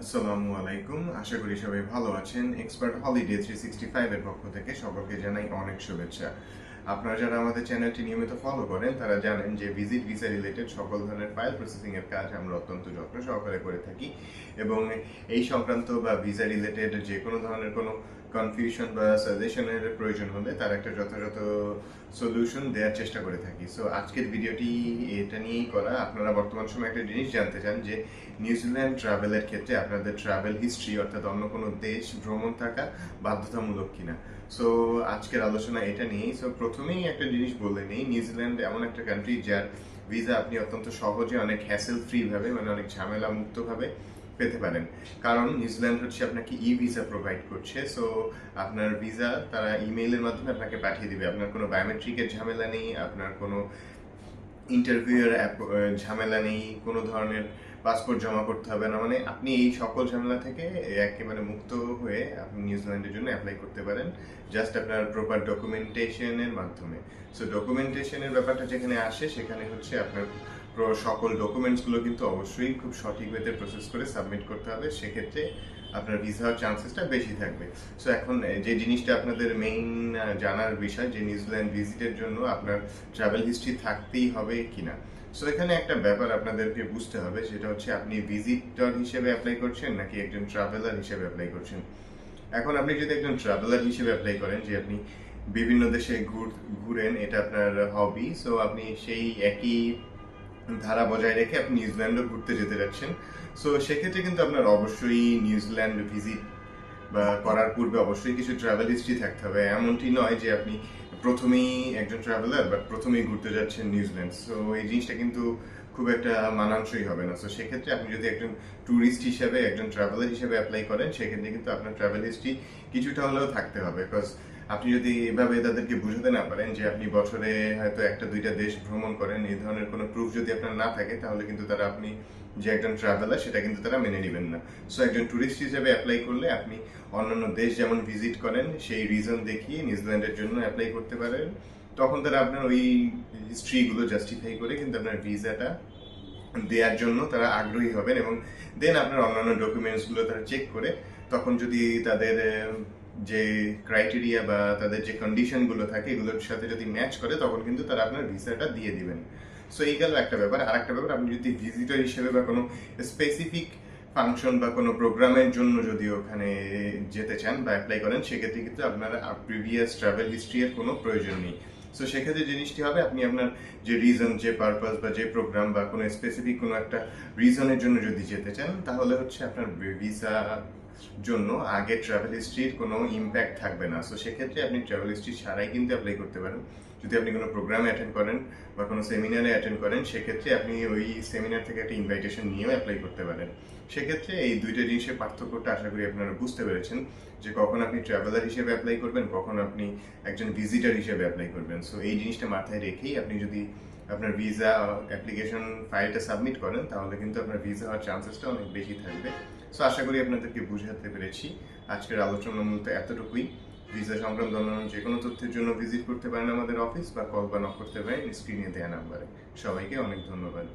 আসসালামু আলাইকুম। আশা করি সবাই ভালো আছেন। এক্সপার্ট হলিডে থ্রি সিক্সটি ফাইভের পক্ষ থেকে সকলকে জানাই অনেক শুভেচ্ছা। আপনারা যারা আমাদের চ্যানেলটি নিয়মিত ফলো করেন, তারা জানেন যে ভিজিট ভিসা রিলেটেড সকল ধরনের ফাইল প্রসেসিং এর কাজ আমরা অত্যন্ত যত্ন সহকারে করে থাকি এবং এই সংক্রান্ত বা ভিসা রিলেটেড যে কোনো ধরনের কোনো কনফিউশন বা সাজেশনের প্রয়োজন হলে তার একটা যথাযথ সলিউশন দেওয়ার চেষ্টা করে থাকি। সো আজকের ভিডিওটি এটা নিয়েই করা। আপনারা বর্তমান সময়ে একটা জিনিস জানতে চান যে নিউজিল্যান্ড ট্রাভেলের ক্ষেত্রে আপনাদের ট্রাভেল হিস্ট্রি অর্থাৎ অন্য কোনো দেশ ভ্রমণ থাকা বাধ্যতামূলক কিনা। সো আজকের আলোচনা এটা নিয়েই। সো প্রথমেই একটা জিনিস বলে নিই নিউজিল্যান্ড এমন একটা কান্ট্রি যার ভিসা আপনি অত্যন্ত সহজে, অনেক হ্যাসেল ফ্রি ভাবে মানে অনেক ঝামেলা মুক্ত ভাবে পেতে পারেন। কারণ নিউজিল্যান্ড হচ্ছে আপনাকে ই ভিসা প্রোভাইড করছে সো আপনার ভিসা তারা ইমেইলের মাধ্যমে আপনাকে পাঠিয়ে দিবে। আপনার কোনো বায়োমেট্রিকের ঝামেলা নেই, আপনার কোনো ইন্টারভিউয়ের ঝামেলা নেই, কোনো ধরনের পাসপোর্ট জমা করতে হবে না। মানে আপনি এই সকল ঝামেলা থেকে একেবারে মুক্ত হয়ে আপনি নিউজিল্যান্ডের জন্য অ্যাপ্লাই করতে পারেন জাস্ট আপনার প্রপার ডকুমেন্টেশনের মাধ্যমে। সো ডকুমেন্টেশনের ব্যাপারটা যেখানে আসে, সেখানে হচ্ছে আপনার সকল ডকুমেন্টসগুলো কিন্তু অবশ্যই খুব সঠিক ওয়েতে প্রসেস করে সাবমিট করতে হবে। সেক্ষেত্রে আপনার ভিসা চান্সেসটা বেশি থাকবে। সো এখন যে জিনিসটা আপনাদের মেইন জানার বিষয় যে নিউজিল্যান্ড ভিজিটের জন্য আপনার ট্রাভেল হিস্ট্রি থাকতেই হবে কিনা। সো এখানে একটা ব্যাপার আপনাদেরকে বুঝতে হবে, সেটা হচ্ছে আপনি ভিজিটর হিসেবে অ্যাপ্লাই করছেন নাকি একজন ট্রাভেলার হিসেবে অ্যাপ্লাই করছেন? এখন আপনি যদি একজন ট্রাভেলার হিসেবে অ্যাপ্লাই করেন, যে আপনি বিভিন্ন দেশে ঘুর- ঘুরেন, এটা আপনার হবি সো আপনি সেই একই ধারা বজায় রেখে আপনি নিউজিল্যান্ডও ঘুরতে যেতে যাচ্ছেন। সো সেক্ষেত্রে কিন্তু আপনার অবশ্যই নিউজিল্যান্ড ভিজিট বা করার পূর্বে অবশ্যই কিছু ট্রাভেল হিস্ট্রি থাকতে হবে। এমনটি নয় যে আপনি প্রথমেই একজন ট্রাভেলার বাট প্রথমেই ঘুরতে যাচ্ছেন নিউজিল্যান্ড। সো এই জিনিসটা কিন্তু খুব একটা মানানসই হবে না। সো সেক্ষেত্রে আপনি যদি একজন ট্যুরিস্ট হিসেবে, একজন ট্রাভেলার হিসেবে অ্যাপ্লাই করেন, সেক্ষেত্রে কিন্তু আপনার ট্রাভেল হিস্ট্রি কিছুটা হলেও থাকতে হবে। বিকজ আপনি যদি এভাবে তাদেরকে বুঝাতে না পারেন যে আপনি বছরে হয়তো একটা, দুইটা দেশ ভ্রমণ করেন, এই ধরনের কোনো প্রুফ যদি আপনার না থাকে, তাহলে কিন্তু তারা আপনি যে একজন ট্রাভেলার সেটা কিন্তু তারা মেনে নেবেন না। সো একজন ট্যুরিস্ট হিসেবে অ্যাপ্লাই করলে আপনি অন্যান্য দেশ যেমন ভিজিট করেন, সেই রিজন দেখিয়ে নিউজিল্যান্ডের জন্য অ্যাপ্লাই করতে পারেন। তখন তারা আপনার ওই হিস্ট্রিগুলো জাস্টিফাই করে কিন্তু আপনার ভিসাটা দেওয়ার জন্য তারা আগ্রহী হবেন এবং দেন আপনার অন্যান্য ডকুমেন্টসগুলো তারা চেক করে, তখন যদি তাদের যে ক্রাইটেরিয়া বা তাদের যে কন্ডিশনগুলো থাকে, এগুলোর সাথে যদি ম্যাচ করে, তখন কিন্তু তারা আপনার ভিসাটা দিয়ে দিবেন। সো এই গেল একটা ব্যাপার। আর একটা ব্যাপার, আপনি যদি ভিজিটর হিসেবে বা কোনো স্পেসিফিক ফাংশন বা কোনো প্রোগ্রামের জন্য যদি ওখানে যেতে চান বা অ্যাপ্লাই করেন, সেক্ষেত্রে কিন্তু আপনার প্রিভিয়াস ট্রাভেল হিস্ট্রি এর কোনো প্রয়োজন নেই। সো সেক্ষেত্রে জিনিসটি হবে, আপনি আপনার যে রিজন যে পারপাস বা যে প্রোগ্রাম বা কোনো স্পেসিফিক কোনো একটা রিজনের জন্য যদি যেতে চান, তাহলে হচ্ছে আপনার ভিসা জন্য আগে ট্রাভেল হিস্ট্রির কোনো ইম্প্যাক্ট থাকবে না। সো সেক্ষেত্রে আপনি ট্রাভেল হিস্ট্রি ছাড়াই কিন্তু অ্যাপ্লাই করতে পারেন। যদি আপনি কোনো প্রোগ্রামে অ্যাটেন্ড করেন বা কোনো সেমিনারে অ্যাটেন্ড করেন, সেক্ষেত্রে আপনি ওই সেমিনার থেকে একটা ইনভাইটেশন নিয়েও অ্যাপ্লাই করতে পারেন। সেক্ষেত্রে এই দুইটা জিনিসের পার্থক্যটা আশা করি আপনারা বুঝতে পেরেছেন যে কখন আপনি ট্রাভেলার হিসেবে অ্যাপ্লাই করবেন, কখন আপনি একজন ভিজিটার হিসেবে অ্যাপ্লাই করবেন। সো এই জিনিসটা মাথায় রেখেই আপনি যদি আপনার ভিসা অ্যাপ্লিকেশন ফাইলটা সাবমিট করেন, তাহলে কিন্তু আপনার ভিসা হওয়ার চান্সেসটা অনেক বেশি থাকবে। সো আশা করি আপনাদেরকে বুঝাতে পেরেছি। আজকের আলোচনা মূলত এতটুকুই। ভিসা সংক্রান্ত অন্যান্য যে কোনো তথ্যের জন্য ভিজিট করতে পারেন আমাদের অফিস বা কল বা নক করতে পারেন স্ক্রিনে দেওয়া নাম্বারে। সবাইকে অনেক ধন্যবাদ।